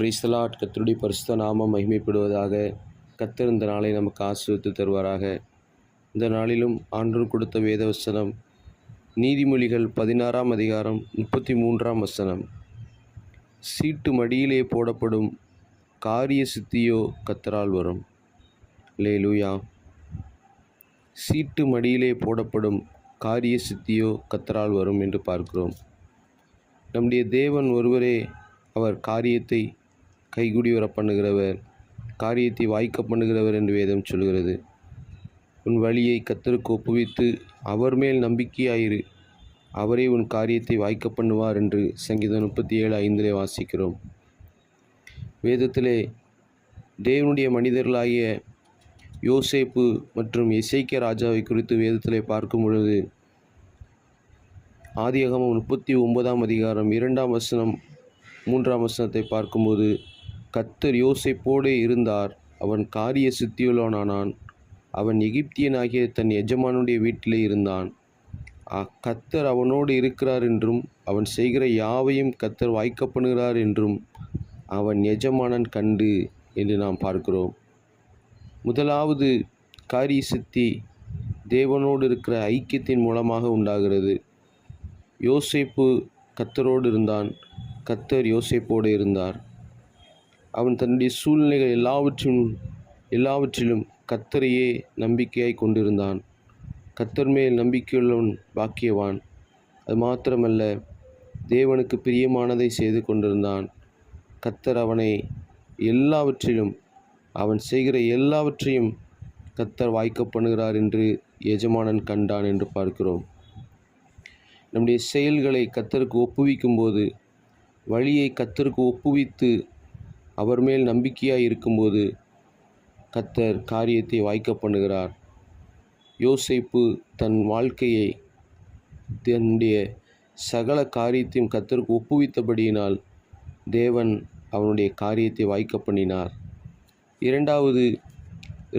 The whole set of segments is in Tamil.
பிரைஸ்தலாட் கத்தருடைய பரிசுத்த நாமம் மகிமைப்படுவதாக கத்தர் இந்த நாளை நமக்கு ஆசிரியத்து தருவாராக. இந்த நாளிலும் ஆண்டு கொடுத்த வேத வசனம் நீதிமொழிகள் பதினாறாம் அதிகாரம் முப்பத்தி மூன்றாம் வசனம். சீட்டு மடியிலே போடப்படும் காரிய சித்தியோ கத்தரால் வரும். லேலூயா சீட்டு மடியிலே போடப்படும் காரிய சித்தியோ கத்தரால் வரும் என்று பார்க்கிறோம். நம்முடைய தேவன் ஒருவரே அவர் காரியத்தை கைகூடி வர பண்ணுகிறவர் காரியத்தை வாய்க்க பண்ணுகிறவர் என்று வேதம் சொல்கிறது. உன் வழியை கத்தருக்கு ஒப்புவித்து அவர் மேல் நம்பிக்கையாயிரு. அவரே உன் காரியத்தை வாய்க்க பண்ணுவார் என்று சங்கீதம் முப்பத்தி ஏழு ஐந்திலே வாசிக்கிறோம். வேதத்திலே தேவனுடைய மனிதர்களாகிய யோசேப்பு மற்றும் இசைக்கிய ராஜாவை குறித்து வேதத்திலே பார்க்கும் பொழுது ஆதியகமம் முப்பத்தி ஒன்பதாம் அதிகாரம் இரண்டாம் வசனம் மூன்றாம் வசனத்தை பார்க்கும்போது கத்தர் யோசேப்போடே இருந்தார். அவன் காரிய சித்தியுள்ளவனானான். அவன் எகிப்தியனாகிய தன் எஜமானுடைய வீட்டிலே இருந்தான். அ- கத்தர் அவனோடு இருக்கிறார் என்றும் அவன் செய்கிற யாவையும் கத்தர் வாய்க்கப்படுகிறார் என்றும் அவன் எஜமானன் கண்டு என்று நாம் பார்க்கிறோம். முதலாவது காரிய சித்தி தேவனோடு இருக்கிற ஐக்கியத்தின் மூலமாக உண்டாகிறது. யோசேப்பு கத்தரோடு இருந்தான். கத்தர் யோசேப்போடு இருந்தார். அவன் தன்னுடைய சூழ்நிலைகள் எல்லாவற்றிலும் எல்லாவற்றிலும் கத்தரையே நம்பிக்கையாய் கொண்டிருந்தான். கத்தர் மேல் நம்பிக்கையுள்ளவன் பாக்கியவான். அது மாத்திரமல்ல தேவனுக்கு பிரியமானதை செய்து கொண்டிருந்தான். கத்தர் அவனை எல்லாவற்றிலும் அவன் செய்கிற எல்லாவற்றையும் கத்தர் வாய்க்க பண்ணுகிறார் என்று எஜமானன் கண்டான் என்று பார்க்கிறோம். நம்முடைய செயல்களை கத்தருக்கு ஒப்புவிக்கும்போது வழியை கத்தருக்கு ஒப்புவித்து அவர் மேல் நம்பிக்கையாக இருக்கும்போது கத்தர் காரியத்தை வாய்க்க பண்ணுகிறார். யோசிப்பு தன் வாழ்க்கையை தன்னுடைய சகல காரியத்தையும் கத்தருக்கு ஒப்புவித்தபடியினால் தேவன் அவனுடைய காரியத்தை வாய்க்க பண்ணினார். இரண்டாவது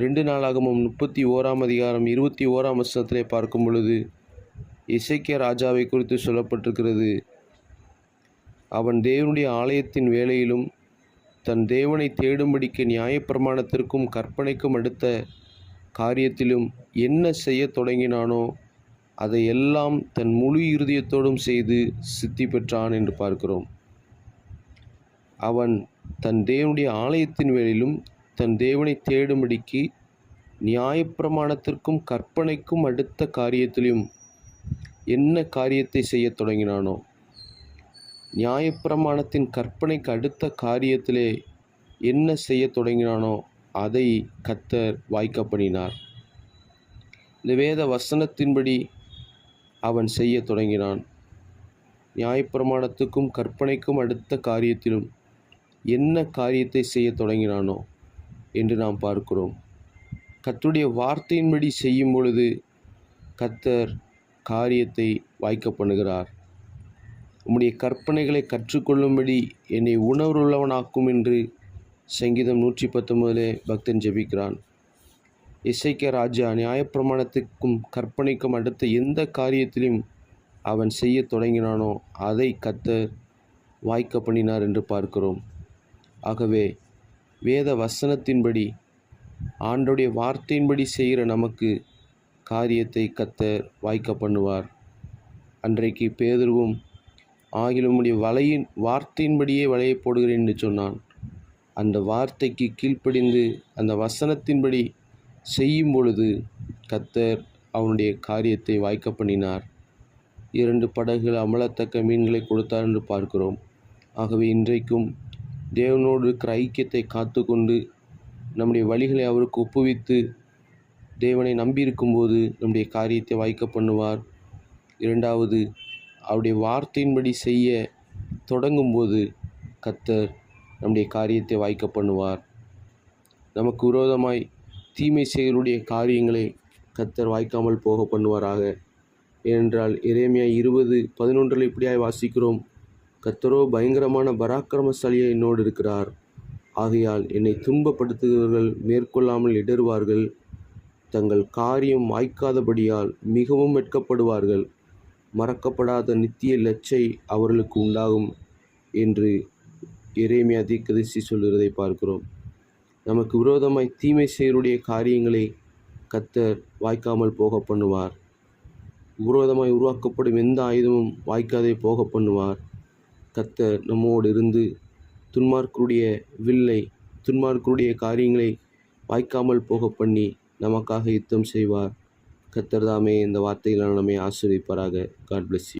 ரெண்டு நாளாகமும் முப்பத்தி ஓராம் அதிகாரம் இருபத்தி ஓராம் வசனத்திலே பார்க்கும் பொழுது இசைக்கிய ராஜாவை குறித்து சொல்லப்பட்டிருக்கிறது. அவன் தேவனுடைய ஆலயத்தின் வேலையிலும் தன் தேவனை தேடும்படிக்கு நியாயப்பிரமாணத்திற்கும் கற்பனைக்கும் அடுத்த காரியத்திலும் என்ன செய்யத் தொடங்கினானோ அதை எல்லாம் தன் முழு இருதயத்தோடும் செய்து சித்தி பெற்றான் என்று பார்க்கிறோம். அவன் தன் தேவனுடைய ஆலயத்தின் வேலையிலும் தன் தேவனை தேடும்படிக்கு நியாயப்பிரமாணத்திற்கும் கற்பனைக்கும் அடுத்த காரியத்திலும் என்ன காரியத்தை செய்யத் தொடங்கினானோ நியாயப்பிரமாணத்தின் கற்பனைக்கு அடுத்த காரியத்திலே என்ன செய்யத் தொடங்கினானோ அதை கத்தர் வாய்க்க பண்ணினார் இந்த வேத வசனத்தின்படி அவன் செய்யத் தொடங்கினான். நியாயப்பிரமாணத்துக்கும் கற்பனைக்கும் அடுத்த காரியத்திலும் என்ன காரியத்தை செய்யத் தொடங்கினானோ என்று நாம் பார்க்கிறோம். கத்துடைய வார்த்தையின்படி செய்யும் பொழுது கத்தர் காரியத்தை வாய்க்க பண்ணுகிறார். உம்முடைய கற்பனைகளை கற்றுக்கொள்ளும்படி என்னை உணர்வுள்ளவனாக்கும் என்று சங்கீதம் நூற்றி பத்தொன்பதிலே பக்தன் ஜெபிக்கிறான். இசைக்க ராஜா நியாயப்பிரமாணத்துக்கும் கற்பனைக்கும் அடுத்த எந்த காரியத்திலும் அவன் செய்யத் தொடங்கினானோ அதை கத்தர் வாய்க்க பண்ணினார் என்று பார்க்கிறோம். ஆகவே வேத வசனத்தின்படி ஆண்டுடைய வார்த்தையின்படி செய்கிற நமக்கு காரியத்தை கத்தர் வாய்க்க பண்ணுவார். அன்றைக்கு பேதர்வும் ஆகிலும் உடைய வலையின் வார்த்தையின்படியே வலையை போடுகிறேன் என்று சொன்னான். அந்த வார்த்தைக்கு கீழ்ப்படிந்து அந்த வசனத்தின்படி செய்யும் பொழுது கத்தர் அவனுடைய காரியத்தை வாய்க்க பண்ணினார். இரண்டு படகுகள் அமலத்தக்க மீன்களை கொடுத்தார் என்று பார்க்கிறோம். ஆகவே இன்றைக்கும் தேவனோடு இருக்கிற ஐக்கியத்தை காத்துக்கொண்டு நம்முடைய வழிகளை அவருக்கு ஒப்புவித்து தேவனை நம்பியிருக்கும்போது நம்முடைய காரியத்தை வாய்க்க பண்ணுவார். இரண்டாவது அவருடைய வார்த்தையின்படி செய்ய தொடங்கும்போது கத்தர் நம்முடைய காரியத்தை வாய்க்க பண்ணுவார். நமக்கு விரோதமாய் தீமை செயலுடைய காரியங்களை கத்தர் வாய்க்காமல் போக பண்ணுவாராக. ஏனென்றால் இறைமையா இருபது பதினொன்றில் இப்படியாய் வாசிக்கிறோம். கத்தரோ பயங்கரமான பராக்கிரமசாலியை என்னோடு இருக்கிறார். ஆகையால் என்னை துன்பப்படுத்துகிறவர்கள் மேற்கொள்ளாமல் இடறுவார்கள். தங்கள் காரியம் வாய்க்காதபடியால் மிகவும் வெட்கப்படுவார்கள். மறக்கப்படாத நித்திய லச்சை அவர்களுக்கு உண்டாகும் என்று இறைமையா தீக்கதிசி சொல்கிறதை பார்க்கிறோம். நமக்கு விரோதமாய் தீமை செய்யருடைய காரியங்களை கத்தர் வாய்க்காமல் போக பண்ணுவார். விரோதமாய் உருவாக்கப்படும் எந்த ஆயுதமும் வாய்க்காதே போக பண்ணுவார். கத்தர் நம்மோடு இருந்து துன்மார்க்கருடைய வில்லை துன்மார்க்கருடைய காரியங்களை வாய்க்காமல் போக பண்ணி நமக்காக யுத்தம் செய்வார். கத்தர்தாமே இந்த வார்த்தைகளால் நம்மை ஆசிரியப்பாராக காட் பிளஸ்